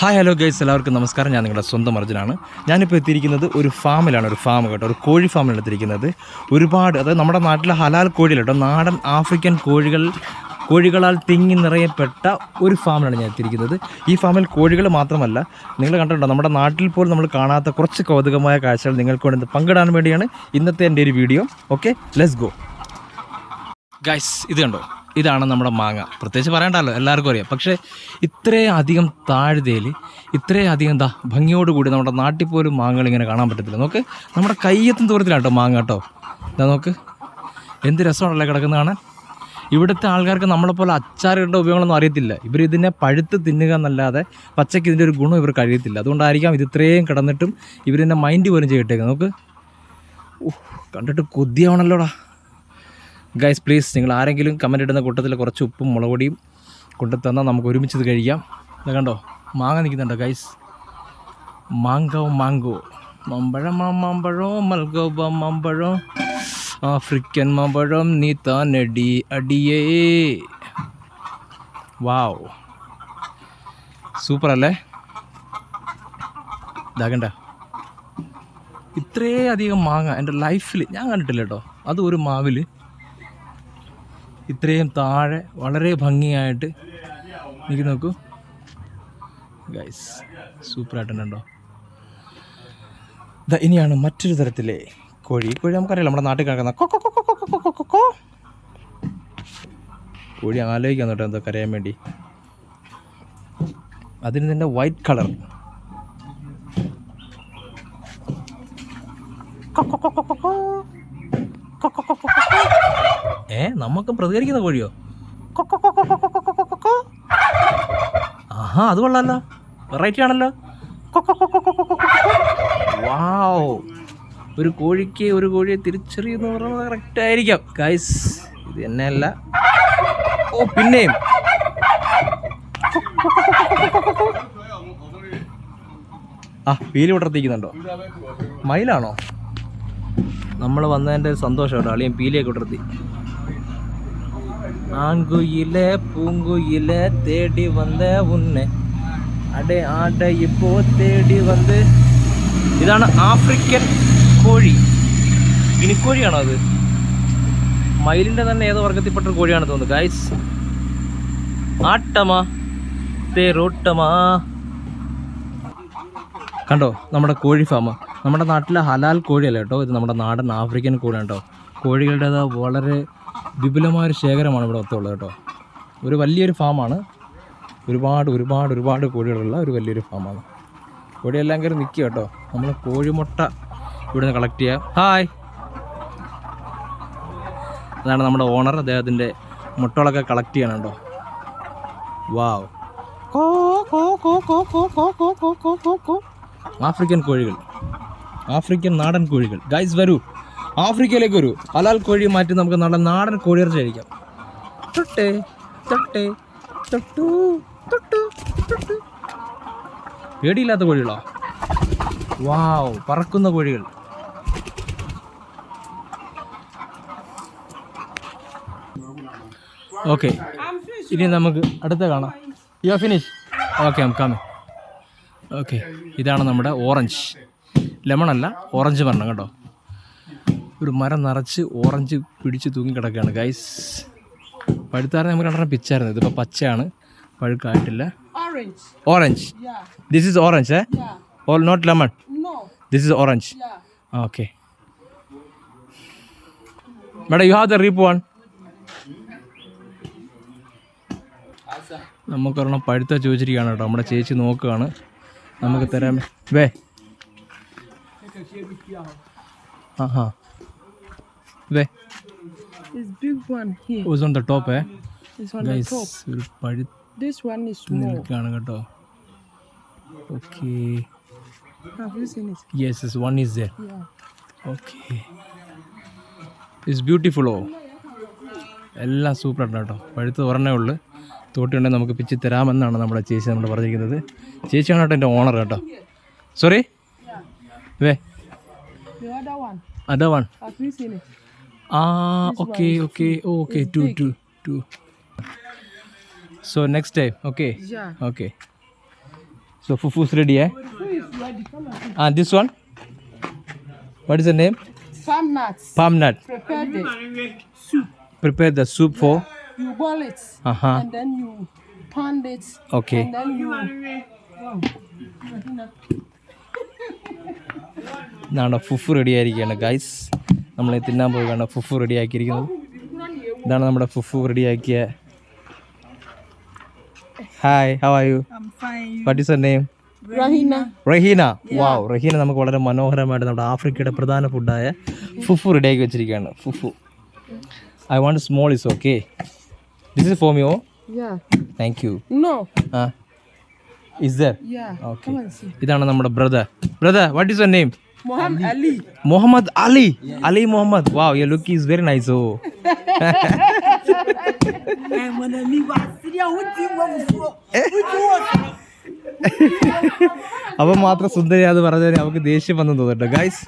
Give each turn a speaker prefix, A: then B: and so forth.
A: Hi hello guys എല്ലാവർക്കും നമസ്കാരം. ഞാൻ നിങ്ങളുടെ സ്വന്തം അർജുനാണ്. ഞാനിപ്പോൾ എത്തിയിരിക്കുന്നത് ഒരു ഫാമിലാണ് ഒരു ഫാം കേട്ടോ. ഒരു കോഴി ഫാമിലാണ് എത്തിയിരിക്കുന്നത്. ഒരുപാട് അതായത് നമ്മുടെ നാട്ടിലെ ഹലാൽ കോഴികൾ കേട്ടോ. നാടൻ ആഫ്രിക്കൻ കോഴികൾ കോഴികളാൽ തിങ്ങി നിറയപ്പെട്ട ഒരു ഫാമിലാണ് ഞാൻ എത്തിയിരിക്കുന്നത്. ഈ ഫാമിൽ കോഴികൾ മാത്രമല്ല നിങ്ങൾ കണ്ടിട്ടുണ്ടോ? നമ്മുടെ നാട്ടിൽ പോലും നമ്മൾ കാണാത്ത കുറച്ച് കൗതുകമായ കാഴ്ചകൾ നിങ്ങൾക്ക് വേണ്ടി പങ്കിടാൻ വേണ്ടിയാണ് ഇന്നത്തെ എന്റെ ഒരു video okay let's go guys ഇത് കണ്ടോ? ഇതാണ് നമ്മുടെ മാങ്ങ. പ്രത്യേകിച്ച് പറയണ്ടല്ലോ എല്ലാവർക്കും അറിയാം. പക്ഷേ ഇത്രയും അധികം താഴ്തയിൽ ഇത്രയും അധികം എന്താ ഭംഗിയോടുകൂടി നമ്മുടെ നാട്ടിൽ പോലും മാങ്ങകൾ ഇങ്ങനെ കാണാൻ പറ്റത്തില്ല. നോക്ക് നമ്മുടെ കയ്യെത്തും ദൂരത്തിലാണ് കേട്ടോ മാങ്ങ കേട്ടോ. എന്താ നോക്ക് എന്ത് രസമാണല്ലേ കിടക്കുന്ന കാണാൻ? ഇവിടുത്തെ ആൾക്കാർക്ക് നമ്മളെപ്പോലെ അച്ചാറുകളുടെ ഉപയോഗങ്ങളൊന്നും അറിയത്തില്ല. ഇവർ ഇതിനെ പഴുത്ത് തിന്നുക എന്നല്ലാതെ പച്ചയ്ക്ക് ഇതിന്റെ ഒരു ഗുണം ഇവർക്ക് അറിയത്തില്ല അതുകൊണ്ടായിരിക്കാം ഇത് ഇത്രയും കിടന്നിട്ടും ഇവരെന്നെ മൈൻഡ് പോലും ചെയ്തിട്ടേക്ക് നോക്ക്. ഉഹ്, കണ്ടിട്ട് കൊതിയാവണല്ലോടാ. ഗൈസ് പ്ലീസ് നിങ്ങൾ ആരെങ്കിലും കമന്റ് ഇടുന്ന കൂട്ടത്തിൽ കുറച്ച് ഉപ്പും മുളകുപൊടിയും കൊണ്ടു തന്നാൽ നമുക്ക് ഒരുമിച്ച് ഇത് കഴിക്കാം. ഇത് കണ്ടോ? മാങ്ങ നിൽക്കുന്നുണ്ടോ ഗൈസ് മാങ്കോ മാങ്കോ മമ്പഴം മാമ്പഴോ മൽഗോ മാമ്പഴോ. ആഫ്രിക്കൻ മാമ്പഴം നീ താനടി അടിയേ. വാവ് സൂപ്പർ അല്ലേ? ഇതാകണ്ട ഇത്രേ അധികം മാങ്ങ എന്റെ ലൈഫിൽ ഞാൻ കണ്ടിട്ടില്ല കേട്ടോ. അത് ഒരു മാവിൽ ഇത്രയും താഴെ വളരെ ഭംഗിയായിട്ട് എനിക്ക് നോക്കൂ ഗൈസ് സൂപ്പറായിട്ടുണ്ടോ ഇനിയാണ് മറ്റൊരു തരത്തിലെ കോഴി കോഴി നമുക്കറിയാം നമ്മുടെ നാട്ടിൽ കിടക്കുന്ന കോഴി ആലോചിക്കാൻ തൊട്ടോ എന്തോ കരയാൻ വേണ്ടി അതിന് തന്നെ വൈറ്റ് കളർ കൊക്കോ കൊക്കോ കൊക്കോ ഏ നമുക്ക് പ്രതികരിക്കുന്ന കോഴിയോ? ആഹാ അത് കൊള്ളാലോ. വെറൈറ്റി ആണല്ലോ. വാവ് ഒരു കോഴിക്ക് ഒരു കോഴിയെ തിരിച്ചറിയുന്ന പറയുന്നത് കറക്റ്റ് ആയിരിക്കാം. ഗൈസ് ഇത് എന്നെയല്ല. ഓ പിന്നെയും. ആ വീൽ വിടർത്തിക്കുന്നുണ്ടോ മയിലാണോ? നമ്മൾ വന്നതിന്റെ സന്തോഷം കേട്ടോ അളിയൻ പീലിയൊക്കെ ഉടർത്തി ആൺകുയിലെ പൂങ്കുയിലെ തേടി വന്ന ഉന്നെ. അടെ ആടെ ഇപ്പോ തേടി വന്ന്. ഇതാണ് ആഫ്രിക്കൻ കോഴി. ഗിനിക്കോഴിയാണോ അത്? മയിലിന്റെ തന്നെ ഏതോ വർഗത്തിൽപ്പെട്ട ഒരു കോഴിയാണ് തോന്നുന്നത് ഗൈസ് ആട്ടമാ തേരോട്ടമാ. കണ്ടോ നമ്മുടെ കോഴി ഫാം നമ്മുടെ നാട്ടിലെ ഹലാൽ കോഴിയല്ല കേട്ടോ ഇത് നമ്മുടെ നാടൻ ആഫ്രിക്കൻ കോഴിയാണ് കേട്ടോ കോഴികളുടേത് വളരെ വിപുലമായ ഒരു ശേഖരമാണ് ഇവിടെ ഒത്തുള്ളത് കേട്ടോ ഒരു വലിയൊരു ഫാമാണ് ഒരുപാട് ഒരുപാട് ഒരുപാട് കോഴികളുള്ള ഒരു വലിയൊരു ഫാമാണ് ഇവിടെ കയറി നിൽക്കുക കേട്ടോ നമ്മൾ കോഴിമുട്ട ഇവിടെ നിന്ന് കളക്ട് ചെയ്യാം ഹായ് അതാണ് നമ്മുടെ ഓണർ അദ്ദേഹത്തിന്റെ മുട്ടകളൊക്കെ കളക്ട് ചെയ്യണം കേട്ടോ വാവ് ആഫ്രിക്കൻ കോഴികൾ ആഫ്രിക്കൻ നാടൻ കോഴികൾ. ഗൈസ് വരൂ. ആഫ്രിക്കയിലേക്ക് ഒരു ഹലാൽ കോഴി മാറ്റി നമുക്ക് നല്ല നാടൻ കോഴിയിറച്ചി കഴിക്കാം. തൊട്ടേ തൊട്ടേ തൊട്ടു തൊട്ടു തൊട്ടു. പേടിയില്ലാത്ത കോഴികളോ? വാവ് പറക്കുന്ന കോഴികൾ. ഓക്കെ ഇനി നമുക്ക് അടുത്ത കാണാം. You finish okay coming okay ഇതാണ് നമ്മുടെ ഓറഞ്ച് ലെമൺ അല്ല ഓറഞ്ച് മരണം കേട്ടോ. ഒരു മരം നിറച്ച് ഓറഞ്ച് പിടിച്ച് തൂങ്ങി കിടക്കുകയാണ്. ഗൈസ് പഴുത്താറ് നമുക്ക് രണ്ടെണ്ണം പിച്ചായിരുന്നു. ഇതിപ്പോൾ പച്ചയാണ്. പഴുക്കായിട്ടില്ല. ഓറഞ്ച്. ദിസ് ഈസ് ഓറഞ്ച് ഏ. All not lemon. This is orange. Okay madam you have the ripe one നമുക്കൊരെണ്ണം പഴുത്ത ചോദിച്ചിരിക്കുകയാണ് കേട്ടോ. നമ്മുടെ ചേച്ചി നോക്കുകയാണ്. നമുക്ക് തരാൻ വേ. ആ ഹാ വേ
B: It's big one here.
A: ഓസ് ഓൺ ദ ടോപ്പ് ഏ
B: It's on the
A: top.
B: top.
A: ഒരു പഴുത്ത്
B: This one is small.
A: നിൽക്കുകയാണ് കേട്ടോ. Okay
B: Have you seen it?
A: Yes yes one is there
B: Yeah.
A: Okay it's ബ്യൂട്ടിഫുള്ളോ എല്ലാം സൂപ്പറാണ് കേട്ടോ. പഴുത്ത് ഒരെണ്ണേ ഉള്ളു. തോട്ടിയുണ്ടെങ്കിൽ നമുക്ക് പിച്ച് തരാമെന്നാണ് നമ്മുടെ ചേച്ചി നമ്മൾ പറഞ്ഞിരിക്കുന്നത്. ചേച്ചിയാണ് കേട്ടോ എന്റെ ഓണർ കേട്ടോ. Sorry way
B: The other one.
A: Other one.
B: Have you seen it?
A: Ah, this okay, okay, oh, okay. Do, two, do. So next time, okay.
B: Yeah.
A: Okay. So fufu's ready, eh?
B: Fufu is ready. And
A: ah, this one? What is the name?
B: Palm nuts.
A: Palm nut.
B: Prepare the soup.
A: Prepare the soup for?
B: You boil it.
A: Uh huh.
B: And then you pound it.
A: Okay.
B: And then you. Oh.
A: ഇതാണ് fufu ready ആയിരിക്കുകയാണ് guys നമ്മൾ തിന്നാൻ പോവുകയാണ്. Fufu ready ആക്കിയിരിക്കുന്നത് ഇതാണ് നമ്മുടെ fufu റെഡിയാക്കിയ. Hi how are you. What is name. Rahina. Wow Rahina നമുക്ക് വളരെ മനോഹരമായിട്ട് നമ്മുടെ ആഫ്രിക്കയുടെ പ്രധാന ഫുഡായ ഫുഫു റെഡി ആക്കി വെച്ചിരിക്കുകയാണ്. Fufu I want small is okay this is for me oh. Thank you is there. Okay. ഇതാണ് നമ്മുടെ brother brother what is your name
B: Mohammed Ali.
A: Muhammad Ali. Ali Muhammad. Wow, your look is very nice. Oh. അവൻ മാത്രം സുന്ദരിയാന്ന് പറഞ്ഞാൽ അവർക്ക് ദേഷ്യം വന്നു തോന്നുന്നുണ്ട് guys